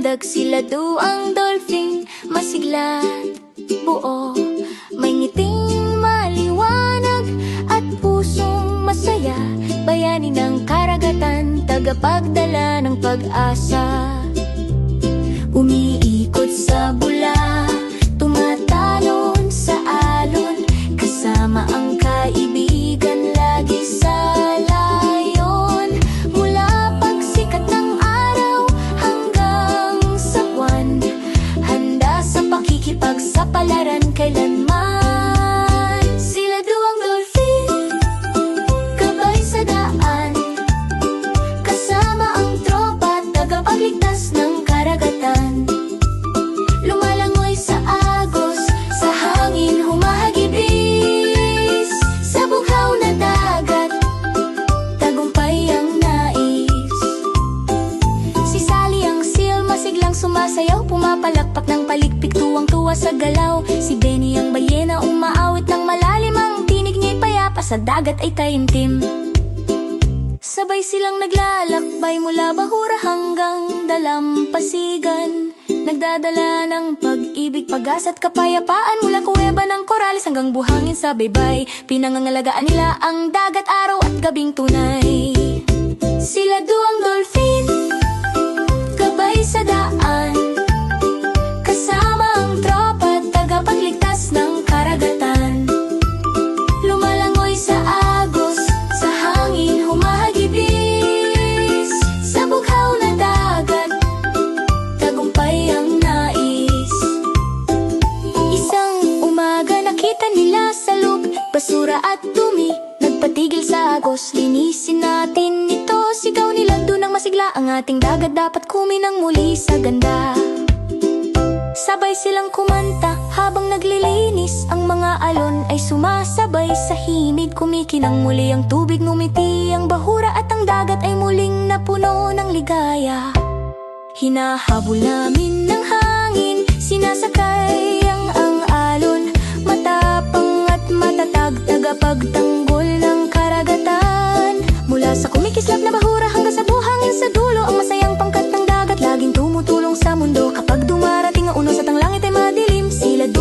Silado ang dolphin, masiglat, buo. May ngiting maliwanag at pusong masaya Bayani ng karagatan, tagapagdala ng pag-asa Pumapalakpak ng paligpik, tuwang-tuwa sa galaw. Si Benny ang bayena, umaawit ng malalim. Ang tinig niya'y payapa, sa dagat ay taimtim. Sabay silang naglalakbay mula bahura hanggang dalampasigan. Nagdadala ng pag-ibig, pag-asa at kapayapaan Mula kuweba ng korales hanggang buhangin sa baybay. Pinangangalagaan nila ang dagat, araw at gabing tunay. Sila duwang Basura at dumi Nagpatigil sa agos. Linisin natin ito Sigaw nila doon ang masigla. Ang ating dagat dapat kuminang muli sa ganda. Sabay silang kumanta habang naglilinis. Ang mga alon ay sumasabay sa himig. Kumikinang muli ang tubig, ngumiti ang bahura At ang dagat ay muling napuno ng ligaya. Hinahabol namin ng hangin Sinasakay